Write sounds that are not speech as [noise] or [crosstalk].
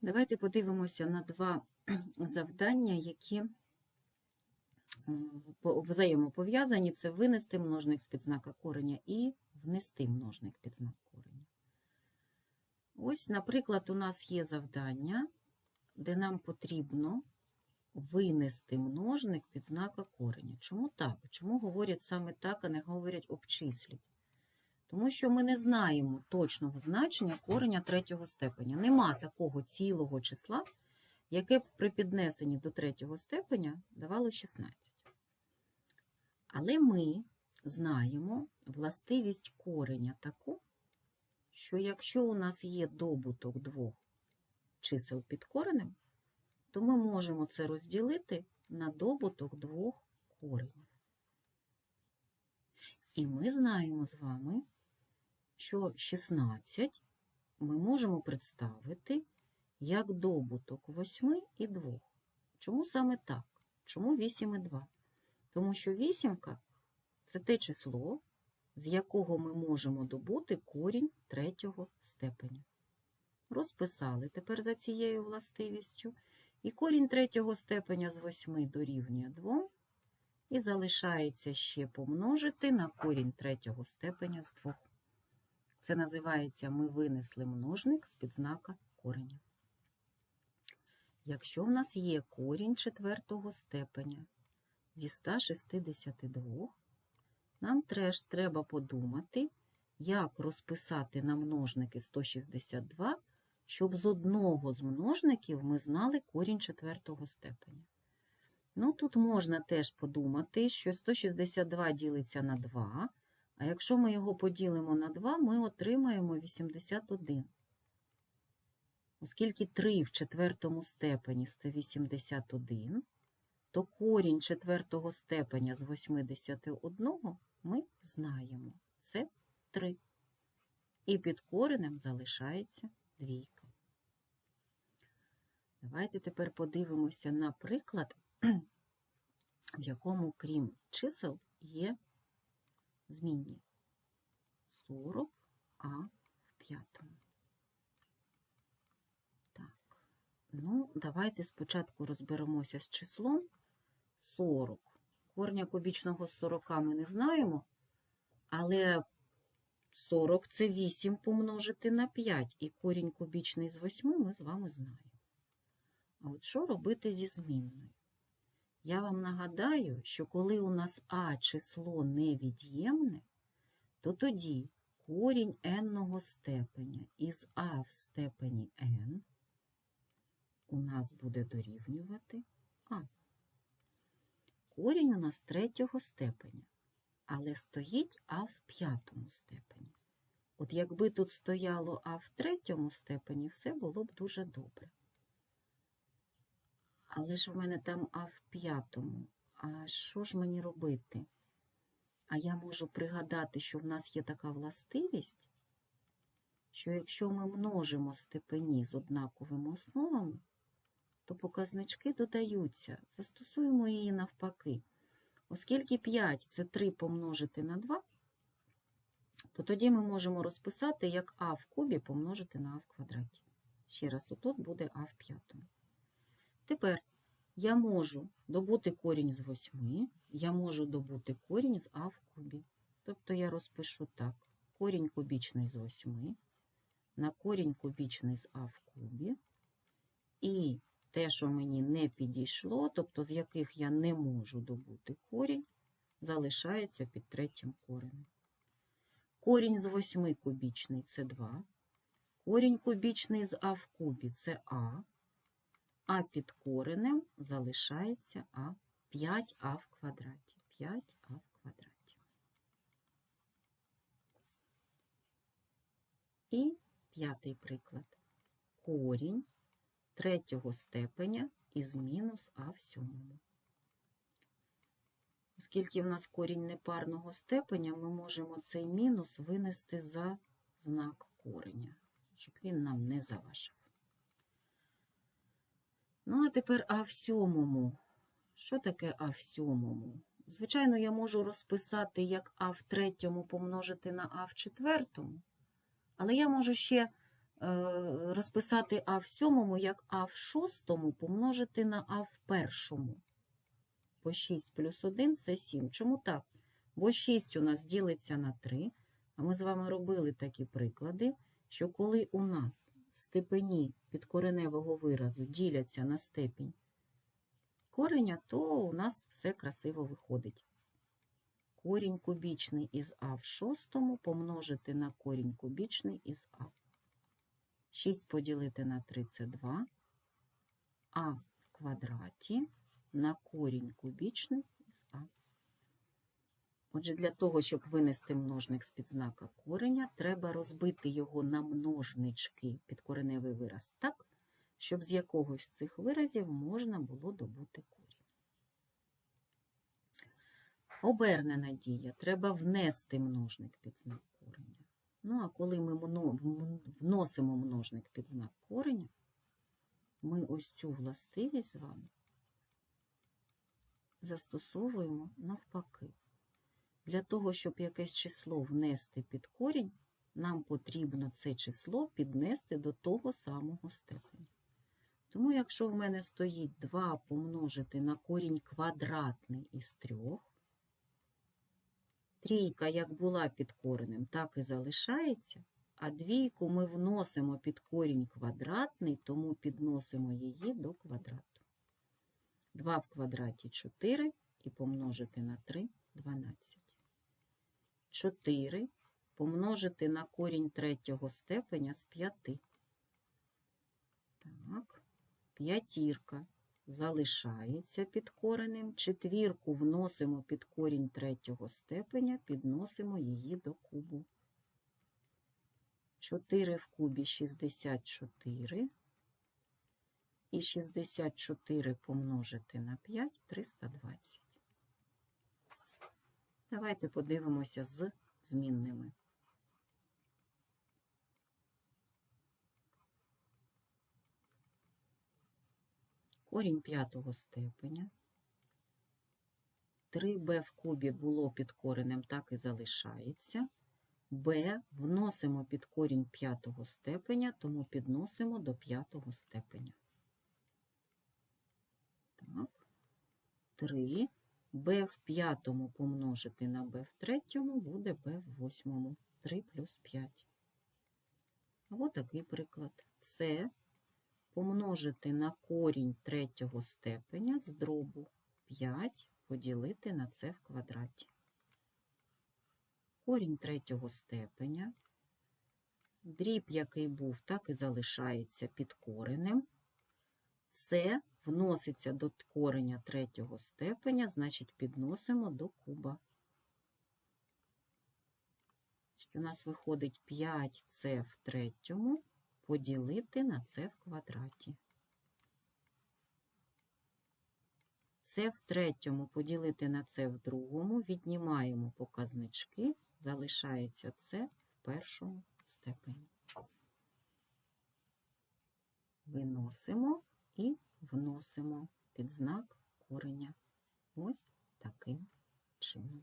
Давайте подивимося на два [clears throat] завдання, які взаємопов'язані. Це винести множник з підзнака кореня і внести множник під знак кореня. Ось, наприклад, у нас є завдання, де нам потрібно винести множник під знака кореня. Чому так? Чому говорять саме так, а не говорять обчисліть? Тому що ми не знаємо точного значення кореня третього степеня. Нема такого цілого числа, яке б при піднесенні до третього степеня давало 16. Але ми знаємо властивість кореня таку, що якщо у нас є добуток двох чисел під коренем, то ми можемо це розділити на добуток двох коренів. І ми знаємо з вами, що 16 ми можемо представити як добуток 8 і 2. Чому саме так? Чому 8 і 2? Тому що вісімка – це те число, з якого ми можемо добути корінь третього степеня. Розписали тепер за цією властивістю. І корінь третього степеня з 8 дорівнює 2, і залишається ще помножити на корінь третього степеня з 2. Це називається ми винесли множник з підзнака кореня. Якщо в нас є корінь четвертого степеня зі 162, нам треба подумати, як розписати на множники 162, щоб з одного з множників ми знали корінь четвертого степеня. Ну, тут можна теж подумати, що 162 ділиться на 2, а якщо ми його поділимо на 2, ми отримаємо 81. Оскільки 3 в четвертому степені – це 81, то корінь четвертого степеня з 81 ми знаємо. Це 3. І під коренем залишається двійка. Давайте тепер подивимося на приклад, [clears throat] в якому, крім чисел, є змінні 40, а в п'ятому. Так, ну, давайте спочатку розберемося з числом 40. Корня кубічного з 40 ми не знаємо, але 40 – це 8 помножити на 5, і корінь кубічний з 8 ми з вами знаємо. А от що робити зі змінною? Я вам нагадаю, що коли у нас а число невід'ємне, то тоді корінь n степеня із а в степені n у нас буде дорівнювати а. Корінь у нас третього степеня, але стоїть а в п'ятому степені. От якби тут стояло а в третьому степені, все було б дуже добре. Але ж в мене там А в п'ятому. А що ж мені робити? А я можу пригадати, що в нас є така властивість, що якщо ми множимо степені з однаковими основами, то показнички додаються. Застосуємо її навпаки. Оскільки 5 це 3 помножити на 2, то тоді ми можемо розписати, як а в кубі помножити на а в квадраті. Ще раз, отут буде а в п'ятому. Тепер я можу добути корінь з 8, я можу добути корінь з а в кубі. Тобто я розпишу так: корінь кубічний з 8 на корінь кубічний з а в кубі. І те, що мені не підійшло, тобто з яких я не можу добути корінь, залишається під третім коренем. Корінь з 8 кубічний це 2. Корінь кубічний з а в кубі це а а під коренем залишається а 5а в квадраті. 5а в квадраті. І п'ятий приклад. Корінь третього степеня із мінус а в сьомому. Оскільки в нас корінь непарного степеня, ми можемо цей мінус винести за знак кореня, щоб він нам не заважав. Ну, а тепер А в сьомому. Що таке А в сьомому? Звичайно, я можу розписати, як А в третьому помножити на А в четвертому, але я можу ще е, розписати а в сьомому як а в шостому помножити на а в першому. По 6 плюс 1 це 7. Чому так? Бо 6 у нас ділиться на 3, а ми з вами робили такі приклади, що коли у нас степені підкореневого виразу діляться на степінь кореня, то у нас все красиво виходить. Корінь кубічний із а в шостому помножити на корінь кубічний із а. 6 поділити на 3 – це 2, а в квадраті на корінь кубічний із а. Отже, для того, щоб винести множник з-під знака кореня, треба розбити його на множнички підкореневий вираз так, щоб з якогось з цих виразів можна було добути корінь. Обернена дія. Треба внести множник під знак кореня. Ну, а коли ми вносимо множник під знак кореня, ми ось цю властивість з вами застосовуємо навпаки. Для того, щоб якесь число внести під корінь, нам потрібно це число піднести до того самого степеня. Тому, якщо в мене стоїть 2 помножити на корінь квадратний із 3, трійка як була під коренем, так і залишається, а двійку ми вносимо під корінь квадратний, тому підносимо її до квадрату. 2 в квадраті 4 і помножити на 3 – 12. 4 помножити на корінь третього степеня з 5. Так, п'ятірка залишається під коренем. Четвірку вносимо під корінь третього степеня, підносимо її до кубу. 4 в кубі 64. І 64 помножити на 5 – 320. Давайте подивимося з змінними. Корінь п'ятого степеня. 3b в кубі було під коренем, так і залишається. b вносимо під корінь п'ятого степеня, тому підносимо до п'ятого степеня. Так. 3 b в п'ятому помножити на b в третьому буде b в восьмому. 3 плюс 5. Або такий приклад. Це помножити на корінь третього степеня з дробу 5 поділити на це в квадраті. Корінь третього степеня. Дріб, який був, так і залишається під коренем. Це вноситься до кореня третього степеня, значить підносимо до куба. У нас виходить 5c в третьому поділити на c в квадраті. Це в третьому поділити на це в другому, віднімаємо показнички, залишається це в першому степені. Виносимо і вносимо під знак кореня. Ось таким чином.